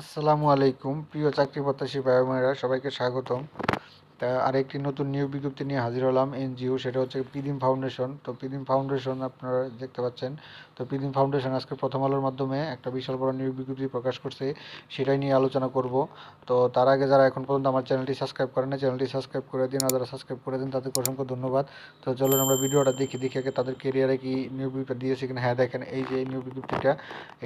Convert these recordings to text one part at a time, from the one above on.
আসসালামু আলাইকুম। প্রিয় চাকরি প্রত্যাশী ভাই বোনেরা সবাইকে স্বাগতম। তা আরেকটি নতুন নিয়োগ বিজ্ঞপ্তি নিয়ে হাজির হলাম এনজিও, সেটা হচ্ছে পিদিম ফাউন্ডেশন। তো পিদিম ফাউন্ডেশন আপনারা দেখতে পাচ্ছেন তো পিদিম ফাউন্ডেশন আজকে প্রথম আলোর মাধ্যমে একটা বিশাল বড় নিয়োগ বিজ্ঞপ্তি প্রকাশ করছে, সেটাই নিয়ে আলোচনা করব। তো তার আগে যারা এখন পর্যন্ত আমার চ্যানেলটি সাবস্ক্রাইব করেন না চ্যানেলটি সাবস্ক্রাইব করে দিন। আর যারা সাবস্ক্রাইব করে দিন, তাদেরকে অসংখ্য ধন্যবাদ। তো চলুন আমরা ভিডিওটা দেখি, দেখে আগে তাদের কেরিয়ারে কি নিয়োগ বিজ্ঞপ্তি দিয়েছে কিনা। হ্যাঁ দেখেন এই যে নিয়োগ বিজ্ঞপ্তিটা,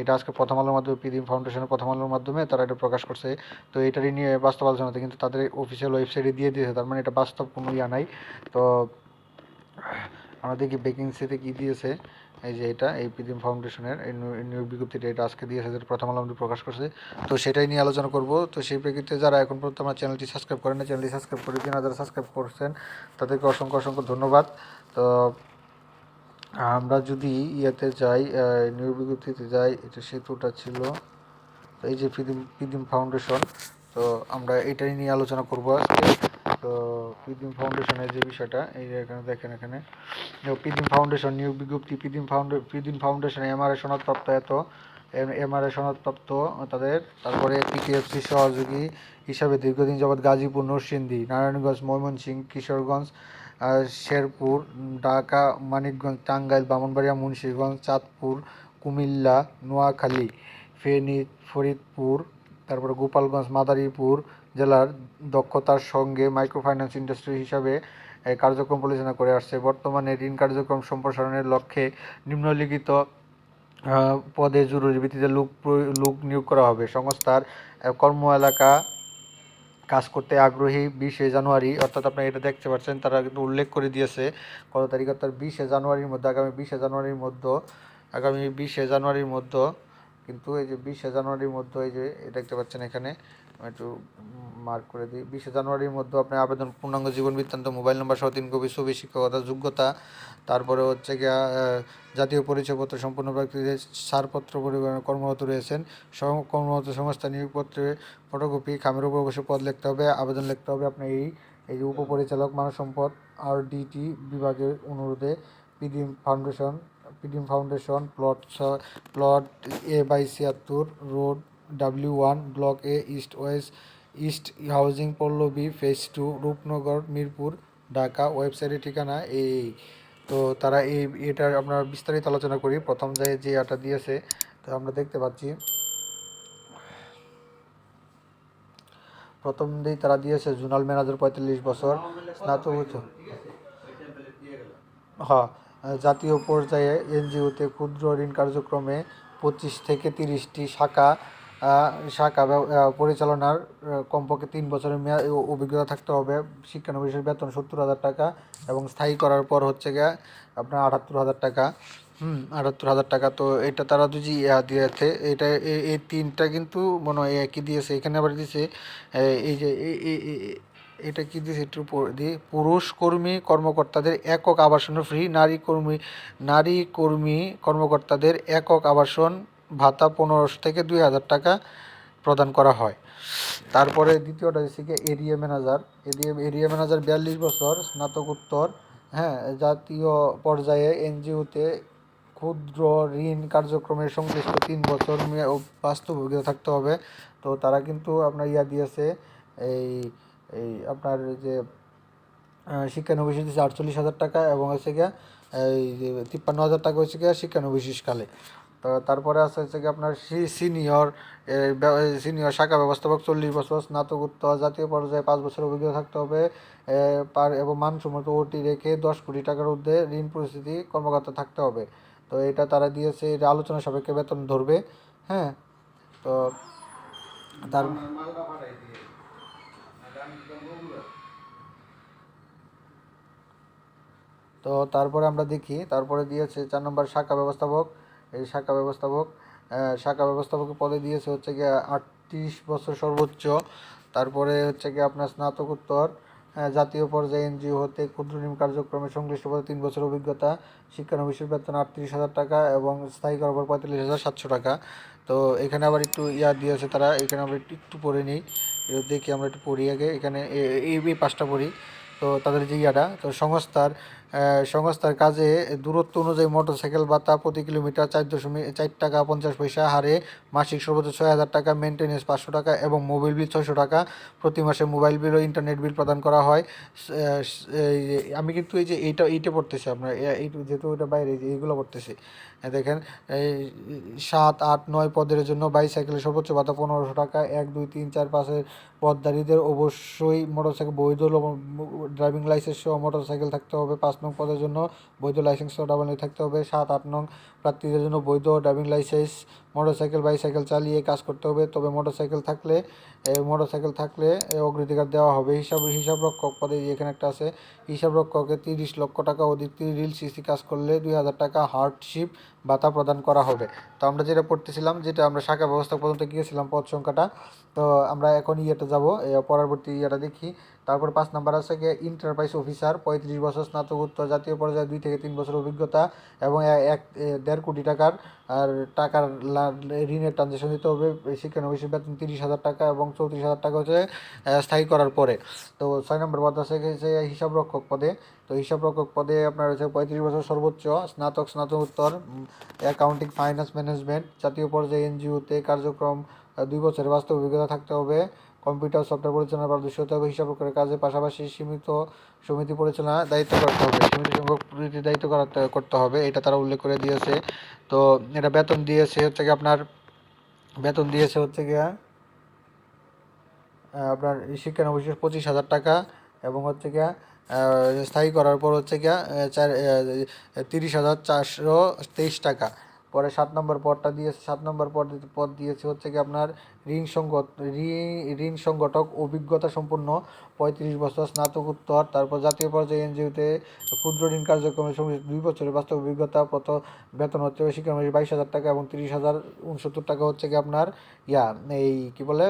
এটা আজকে প্রথম আলোর মাধ্যমে পিদিম ফাউন্ডেশনের প্রথম আলোর মাধ্যমে তারা এটা প্রকাশ করছে। তো এটারই নিয়ে বাস্তব আলোচনাতে কিন্তু তাদের অফিসিয়াল ওয়েবসাইটে দিয়ে দিয়েছে, তার মানে এটা বাস্তব কোনো ইয়া নাই। তো আমরা দেখি ভ্যাকেন্সিতে কী দিয়েছে। এই যে এটা, এই পিদিম ফাউন্ডেশনের এই নিয়োগ- বিজ্ঞপ্তিটা এটা আজকে দিয়েছে যেটা প্রথম আলো আমাদের প্রকাশ করছে। তো সেটাই নিয়ে আলোচনা করব। তো সেই প্রেক্ষিতে যারা এখন পর্যন্ত আমার চ্যানেলটি সাবস্ক্রাইব করেন না চ্যানেলটি সাবস্ক্রাইব করে দিন। যারা সাবস্ক্রাইব করছেন, তাদেরকে অসংখ্য অসংখ্য ধন্যবাদ। তো আমরা যদি ইয়েতে যাই নিয়োগ বিজ্ঞপ্তিতে যাই, এটা সেতুটা ছিল এই যে পিদিম পিদিম ফাউন্ডেশন তো আমরা এটাই নিয়ে আলোচনা করব আজকে। তো পিদিম ফাউন্ডেশনের যে বিষয়টা, এই এখানে দেখেন এখানে পিদিম ফাউন্ডেশন নিয়োগ বিজ্ঞপ্তি পিদিম ফাউন্ডে পিদিম ফাউন্ডেশন এমআরএ সনদপ্রাপ্ত এত এমআরএ সনদপ্রাপ্ত তাদের, তারপরে পিটিএফসি সহযোগী হিসাবে দীর্ঘদিন যাবৎ গাজীপুর, নরসিংদী, নারায়ণগঞ্জ, ময়মনসিংহ, কিশোরগঞ্জ শেরপুর, ঢাকা, মানিকগঞ্জ, টাঙ্গাইল, বামনবাড়িয়া, মুন্সিগঞ্জ, চাঁদপুর, কুমিল্লা, নোয়াখালী, ফেনী, ফরিদপুর, তারপরে গোপালগঞ্জ, মাদারীপুর জেলার দক্ষতার সঙ্গে মাইক্রোফাইন্যান্স ইন্ডাস্ট্রি হিসাবে কার্যক্রম পরিচালনা করে আসছে। বর্তমানে ঋণ কার্যক্রম সম্প্রসারণের লক্ষ্যে নিম্নলিখিত পদে জরুরি ভিত্তিতে লোক লোক নিয়োগ করা হবে। সংস্থার কর্ম এলাকা কাজ করতে আগ্রহী বিশে জানুয়ারি, অর্থাৎ আপনারা এটা দেখতে পাচ্ছেন, তারা কিন্তু উল্লেখ করে দিয়েছে, কত তারিখ? অর্থাৎ বিশে জানুয়ারির মধ্যে, আগামী বিশে জানুয়ারির মধ্যে, আগামী বিশে জানুয়ারির মধ্যে, কিন্তু এই যে বিশে জানুয়ারির মধ্যে, এই যে দেখতে পাচ্ছেন এখানে একটু মার্ক করে দিই। বিশে জানুয়ারির মধ্যে আপনি আবেদন, পূর্ণাঙ্গ জীবন বৃত্তান্ত মোবাইল নম্বর সহ তিন কপি ছবি, শিক্ষকতা, যোগ্যতা, তারপরে হচ্ছে গিয়া জাতীয় পরিচয়পত্র, সম্পূর্ণ ব্যক্তিদের ছাড়পত্র পরিবহনে কর্মরত রয়েছেন। কর্মরত সংস্থা নিয়োগপত্রে ফটোকপি খামের উপর বসে পদ লিখতে হবে, আবেদন লিখতে হবে। আপনার এই এই যে উপপরিচালক, মানব সম্পদ আর ডিটি বিভাগের অনুরোধে PDM foundation PDM foundation plot plot A by ছিয়াত্তর road W one block A east west east housing Pallabi phase two Rupnagar Mirpur Dhaka ওয়েবসাইটের ঠিকানা এই। তো তারা এই, এটার আমরা বিস্তারিত আলোচনা করি। প্রথম যে যে এটা দিয়েছে, তো আমরা দেখতে পাচ্ছি। প্রথম দিই তারা দিয়েছে জোনাল ম্যানেজার পঁয়তাল্লিশ বছর। স্নাতক হ্যাঁ জাতীয় পর্যায়ে এনজিওতে ক্ষুদ্র ঋণ কার্যক্রমে পঁচিশ থেকে তিরিশটি শাখা শাখা পরিচালনার কমপক্ষে তিন বছরের মেয়াদ অভিজ্ঞতা থাকতে হবে। শিক্ষানবিশের বেতন সত্তর হাজার টাকা এবং স্থায়ী করার পর হচ্ছে গিয়ে আপনার আটাত্তর হাজার টাকা। হুম, আটাত্তর হাজার টাকা। তো এটা তারা দুজি দিয়েছে। এটা এই তিনটা কিন্তু মনে হয় একই দিয়েছে। এখানে আবার দিয়েছে এই যে এটা কি দিয়েছে? একটু দিই পুরুষ কর্মী কর্মকর্তাদের একক আবাসন ফ্রি, নারী কর্মী নারী কর্মী কর্মকর্তাদের একক আবাসন ভাতা পনেরোশো থেকে দুই হাজার টাকা প্রদান করা হয়। তারপরে দ্বিতীয়টা হচ্ছে কি area manager. Area area manager বিয়াল্লিশ বছর স্নাতকোত্তর হ্যাঁ জাতীয় পর্যায়ে এনজিওতে ক্ষুদ্র ঋণ কার্যক্রমের সংশ্লিষ্ট তিন বছর মেয়া- ও বাস্তব অভিজ্ঞতা থাকতে হবে। তো তারা কিন্তু আপনার ইয়া দিয়েছে, এই এই আপনার যে শিক্ষানবিশ দিচ্ছে আটচল্লিশ হাজার টাকা এবং হচ্ছে গিয়া, এই যে, তিপ্পান্ন হাজার টাকা হচ্ছে গিয়া শিক্ষানবিশকালে তারপরে আছে হচ্ছে গিয়ে আপনার সিনিয়র সিনিয়র শাখা ব্যবস্থাপক চল্লিশ বছর স্নাতকোত্তর জাতীয় পর্যায়ে পাঁচ বছর অভিজ্ঞতা থাকতে হবে পার এবং মানসম্মত ওটি রেখে দশ কোটি টাকার ঊর্ধ্বে ঋণ পরিস্থিতি কর্মকর্তা থাকতে হবে। তো এটা তারা দিয়েছে, এটা আলোচনা সাপেক্ষে বেতন ধরবে হ্যাঁ? তো তার তো তারপরে আমরা দেখি, তারপরে দিয়েছে চার নম্বর শাখা ব্যবস্থাপক এই শাখা ব্যবস্থাপক শাখা ব্যবস্থাপকের পদে দিয়েছে হচ্ছে গিয়ে আটত্রিশ বছর সর্বোচ্চ। তারপরে হচ্ছে গিয়ে আপনার স্নাতকোত্তর জাতীয় পর্যায়ে এনজিও হতে ক্ষুদ্র ঋণ কার্যক্রমে সংশ্লিষ্ট পদে তিন বছর অভিজ্ঞতা শিক্ষানবিশের বেতন আটত্রিশ হাজার টাকা এবং স্থায়ী করার পর পঁয়তাল্লিশ হাজার সাতশো টাকা। তো এখানে আবার একটু ইয়া দিয়েছে তারা, এখানে আমরা একটু একটু পড়ে নিই। দেখি আমরা একটু পড়ি আগে, এখানে এই পাঁচটা পড়ি। তো তাদের যে ইয়াটা, তো সংস্থার সংস্থার কাজে দূরত্ব অনুযায়ী মোটরসাইকেল ভাতা প্রতি কিলোমিটার চার দশমিক চার টাকা পঞ্চাশ পয়সা, হারে মাসিক সর্বোচ্চ ছয় হাজার টাকা মেনটেন্যান্স পাঁচশো টাকা এবং মোবাইল বিল ছয়শো টাকা প্রতি মাসে মোবাইল বিল ও ইন্টারনেট বিল প্রদান করা হয়। আমি কিন্তু এই যে এইটা এইটা পড়তেছি আপনার যেহেতু ওইটা বাইরে এইগুলো পড়তেছি। দেখেন, এই সাত, আট, নয় পদের জন্য বাইসাইকেলের সর্বোচ্চ ভাতা পনেরোশো টাকা, এক, দুই, তিন, চার, পাঁচের পদধারীদের অবশ্যই মোটরসাইকেল, বৈধ ড্রাইভিং লাইসেন্স সহ মোটরসাইকেল থাকতে হবে, পাঁচ নং পদের জন্য বৈধ লাইসেন্স ডাবল থাকতে হবে। সাত, আট নং প্রার্থীদের জন্য বৈধ ড্রাইভিং লাইসেন্স মোটরসাইকেল, বাইসাইকেল চালিয়ে কাজ করতে হবে, তবে মোটরসাইকেল থাকলে মোটরসাইকেল থাকলে অগ্রাধিকার দেওয়া হবে। হিসাব হিসাব রক্ষক পদে এখানে একটা আছে, হিসাব রক্ষকে তিরিশ লক্ষ টাকা অধিক রিল সিসি কাজ করলে দুই হাজার টাকা হার্ডশিপ ভাতা প্রদান করা হবে। তো আমরা যেটা পড়তেছিলাম, যেটা আমরা শাখা ব্যবস্থা পর্যন্ত গিয়েছিলাম পদ সংখ্যাটা, তো আমরা এখন ইয়েটা যাব পরবর্তী ইয়েটা দেখি। তারপর পাঁচ নাম্বার আছে গিয়ে ইন্টারপ্রাইজ অফিসার পঁয়ত্রিশ বছর স্নাতকোত্তর জাতীয় পর্যায়ে দুই থেকে তিন বছর অভিজ্ঞতা এবং এক দেড় কোটি টাকার আর টাকার ঋণের ট্রানজেকশন দিতে হবে শিক্ষানবিশের বেতন তিরিশ হাজার টাকা এবং চৌত্রিশ হাজার টাকা হচ্ছে স্থায়ী করার পরে। তো ছয় নম্বর পদ আছে হিসাবরক্ষক হিসাব রক্ষক পদে। তো হিসাবরক্ষক পদে আপনার হচ্ছে পঁয়ত্রিশ বছর সর্বোচ্চ, স্নাতক, স্নাতকোত্তর অ্যাকাউন্টিং ফাইন্যান্স ম্যানেজমেন্ট জাতীয় পর্যায়ে এনজিওতে কার্যক্রম দুই বছরের বাস্তব অভিজ্ঞতা থাকতে হবে। কম্পিউটার সফটওয়্যার পরিচালনা পারদর্শী হতে হবে হিসাব রক্ষকের কাজের পাশাপাশি সীমিত সমিতি পরিচালনা দায়িত্ব করতে হবে। সীমিত সংখ্যক প্রতিনিধি দায়িত্ব করাতে হবে, এটা তারা উল্লেখ করে দিয়েছে। তো এটা বেতন দিয়েছে হচ্ছে কি আপনার, বেতন দিয়েছে হচ্ছে গিয়া আপনার শিক্ষানবিশেষ পঁচিশ হাজার টাকা এবং হচ্ছে গিয়া স্থায়ী করার পর হচ্ছে গিয়া চার তিরিশ হাজার চারশো তেইশ টাকা। পরে সাত নম্বর পদটা দিয়েছে, সাত নম্বর পদ পদ দিয়েছে হচ্ছে কি আপনার ঋণ সংগত ঋণ সংগঠক অভিজ্ঞতা সম্পন্ন পঁয়ত্রিশ বছর স্নাতকোত্তর, তারপর জাতীয় পর্যায়ে এনজিওতে ক্ষুদ্র ঋণ কার্যক্রমের সঙ্গে দুই বছরের বাস্তব অভিজ্ঞতা প্রত বেতন হচ্ছে শিক্ষানবিশ বাইশ হাজার টাকা এবং তিরিশ হাজার উনসত্তর টাকা হচ্ছে কি আপনার ইয়া, এই কি বলে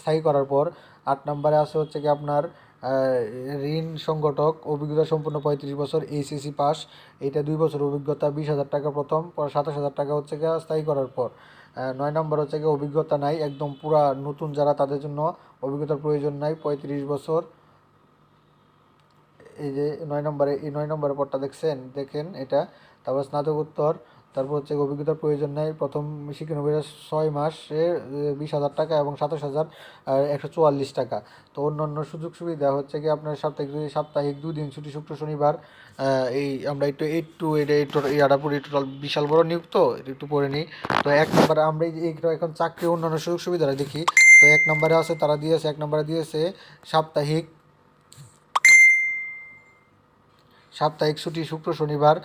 স্থায়ী করার পর আট নম্বরে আছে হচ্ছে কি আপনার ঋণ সংগঠক অভিজ্ঞতা সম্পূর্ণ পঁয়ত্রিশ বছর এইচএসসি পাস। এইটা দুই বছর অভিজ্ঞতা, বিশ হাজার টাকা প্রথম, পরে সাতাশ হাজার টাকা হচ্ছে গিয়ে স্থায়ী করার পর। নয় নম্বর হচ্ছে গিয়ে অভিজ্ঞতা নাই, একদম পুরা নতুন যারা, তাদের জন্য অভিজ্ঞতার প্রয়োজন নাই, পঁয়ত্রিশ বছর। এই যে নয় নম্বরে, এই নয় নম্বরের পরটা দেখছেন, দেখেন এটা। তারপর স্নাতকোত্তর তারপর হচ্ছে অভিজ্ঞতার প্রয়োজন নেই। প্রথম শিক্ষানবিশের ছয় মাসে বিশ হাজার টাকা এবং সাতাশ হাজার একশো চুয়াল্লিশ টাকা। তো অন্য অন্য সুযোগ সুবিধা হচ্ছে কি, আপনার সাপ্তাহিক দুই সাপ্তাহিক দুই দিন ছুটি, শুক্র, শনিবার এই আমরা একটু এইট টু এটা এই টোটাল এই টোটাল বিশাল বড় নিয়োগ তো একটু পড়ে নিই। তো এক নম্বরে আমরা এই এখন চাকরি অন্যান্য সুযোগ সুবিধাটা দেখি। তো এক নম্বরে আছে, তারা দিয়েছে, এক নম্বরে দিয়েছে সাপ্তাহিক সাপ্তাহিক ছুটি শুক্র শনিবার।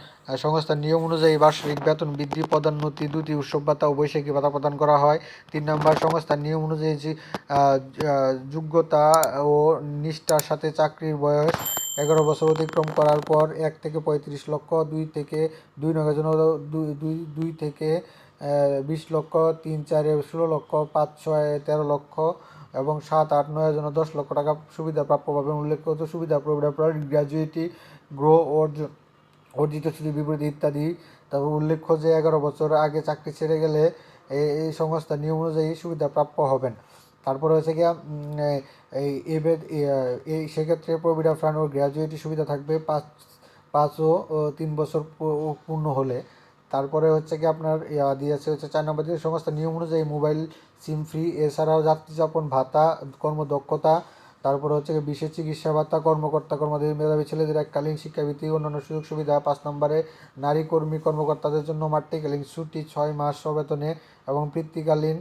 সংস্থার নিয়ম অনুযায়ী বার্ষিক বেতন বৃদ্ধি, পদোন্নতি দুটি উৎসব ভাতা ও বৈশাখী ভাতা প্রদান করা হয়। তিন নম্বর, সংস্থার নিয়ম অনুযায়ী যোগ্যতা ও নিষ্ঠার সাথে চাকরির বয়স এগারো বছর অতিক্রম করার পর এক থেকে পঁয়ত্রিশ লক্ষ, দুই থেকে দুই নগের দুই দুই দুই থেকে বিশ লক্ষ, তিন চারে ষোলো লক্ষ, পাঁচ ছয় তেরো লক্ষ এবং সাত, আট নয়ের জন্য দশ লক্ষ টাকা সুবিধা প্রাপ্য পাবেন উল্লেখিত সুবিধা প্রোগ্রাম গ্র্যাজুয়েটি গ্রো অর্জন অর্জিত ছুটি বিবৃতি ইত্যাদি। তারপর উল্লেখ্য যে এগারো বছর আগে চাকরি ছেড়ে গেলে এই সংস্থার নিয়ম অনুযায়ী সুবিধা প্রাপ্য হবেন। তারপর হচ্ছে গিয়া এই এবেদ এই সেক্ষেত্রে প্রভিডা ফান্ড ও গ্র্যাজুয়েটি সুবিধা থাকবে পাঁচ পাঁচ ও, তিন বছর পূর্ণ হলে। তারপরে হচ্ছে কি আপনার দিয়েছে হচ্ছে চার নম্বর দিয়ে সমস্ত নিয়ম অনুযায়ী মোবাইল সিম ফ্রি এছাড়াও যাত্রী যাপন ভাতা, কর্মদক্ষতা তারপরে হচ্ছে বিশেষ চিকিৎসা ভাতা কর্মকর্তা কর্মচারী মেধাবী ছেলেদের এককালীন শিক্ষাবৃত্তি, অন্যান্য সুযোগ সুবিধা, পাঁচ নম্বরে নারী কর্মী কর্মকর্তাদের জন্য মাতৃকালীন ছুটি ছয় মাস সবেতনে এবং পিতৃকালীন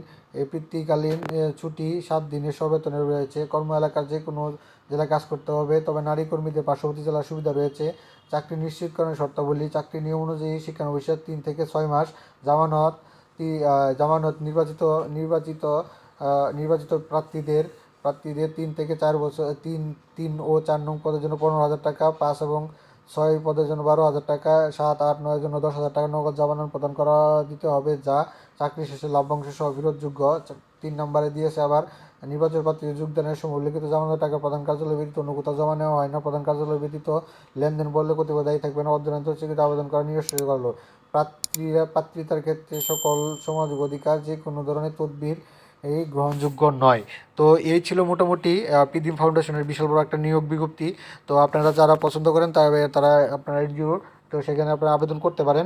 পিতৃকালীন ছুটি সাত দিনের সবেতনে রয়েছে। কর্ম এলাকার যে কোনো জেলায় কাজ করতে হবে, তবে নারী কর্মীদের পার্শ্ববর্তী জেলার সুবিধা রয়েছে। চাকরি নিশ্চিতকরণের শর্তাবলী, চাকরি নিয়ম অনুযায়ী শিক্ষানবিশের তিন থেকে ছয় মাস জামানত জামানত নির্বাচিত নির্বাচিত নির্বাচিত প্রার্থীদের প্রার্থীদের তিন থেকে চার বছর, তিন তিন ও চার নং পদের জন্য পনেরো হাজার টাকা, পাঁচ এবং ছয় পদের জন্য বারো হাজার টাকা, সাত, আট, নয়ের জন্য দশ হাজার টাকা নগদ জামানত প্রদান করা দিতে হবে, যা চাকরি শেষে লভ্যাংশ সহ বিরোধযোগ্য। তিন নম্বরে দিয়েছে আবার, নির্বাচন প্রার্থীদের যোগদানের সময় উল্লেখিত জামানত টাকা প্রধান কার্যালয় ব্যতীত অন্য কোথাও জমা নেওয়া হয় না। প্রধান কার্যালয় ব্যতীত লেনদেন বললে কর্তৃপক্ষ দায়ী থাকবে না। অধ্যয়ন চিকিৎসা আবেদন করা নিরস্ত করল প্রার্থীরা, প্রার্থিতার ক্ষেত্রে সকল সমাজ অধিকার, যে কোনো ধরনের তদবির এই গ্রহণযোগ্য নয়। তো এই ছিল মোটামুটি পিদিম ফাউন্ডেশনের বিশাল বড় একটা নিয়োগ বিজ্ঞপ্তি। তো আপনারা যারা পছন্দ করেন, তারা তারা আপনারা এনজিও তো সেখানে আপনারা আবেদন করতে পারেন।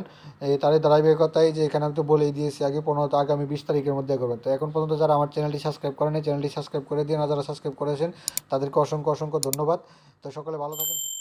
তারই ধারাবাহিকতায় যে এখানে আমি তো বলেই দিয়েছি আগে, পনেরো আগামী বিশ তারিখের মধ্যে করবেন। তো এখন পর্যন্ত যারা আমার চ্যানেলটি সাবস্ক্রাইব করেন চ্যানেলটি সাবস্ক্রাইব করে দিন। আর যারা সাবস্ক্রাইব করেছেন, তাদেরকে অসংখ্য অসংখ্য ধন্যবাদ। তো সকলে ভালো থাকেন